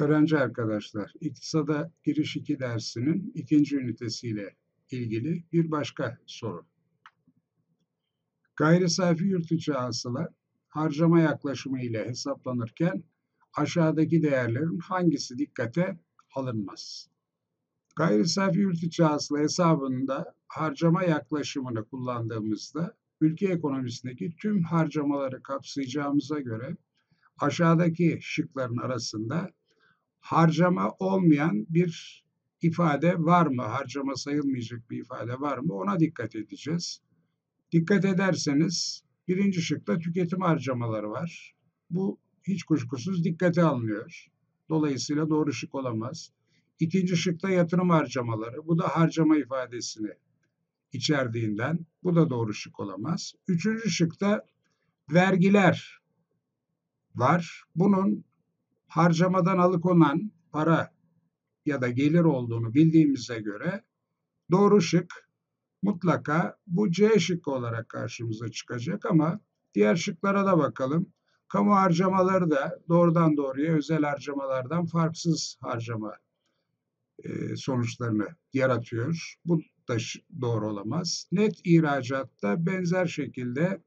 Öğrenci arkadaşlar, İktisada Giriş 2 dersinin ikinci ünitesiyle ilgili bir başka soru. Gayri safi yurt içi hasıla harcama yaklaşımı ile hesaplanırken aşağıdaki değerlerin hangisi dikkate alınmaz? Gayri safi yurt içi hasıla hesabında harcama yaklaşımını kullandığımızda ülke ekonomisindeki tüm harcamaları kapsayacağımıza göre aşağıdaki şıkların arasında harcama olmayan bir ifade var mı? Harcama sayılmayacak bir ifade var mı? Ona dikkat edeceğiz. Dikkat ederseniz birinci şıkta tüketim harcamaları var. Bu hiç kuşkusuz dikkate alınıyor. Dolayısıyla doğru şık olamaz. İkinci şıkta yatırım harcamaları. Bu da harcama ifadesini içerdiğinden bu da doğru şık olamaz. Üçüncü şıkta vergiler var. Bunun harcamadan alıkonan para ya da gelir olduğunu bildiğimize göre doğru şık mutlaka bu C şıkkı olarak karşımıza çıkacak ama diğer şıklara da bakalım. Kamu harcamaları da doğrudan doğruya özel harcamalardan farksız harcama e, sonuçlarını yaratıyor. Bu da doğru olamaz. Net ihracatta benzer şekilde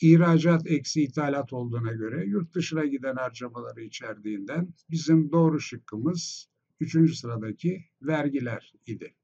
ihracat eksi ithalat olduğuna göre yurt dışına giden harcamaları içerdiğinden bizim doğru şıkkımız üçüncü sıradaki vergiler idi.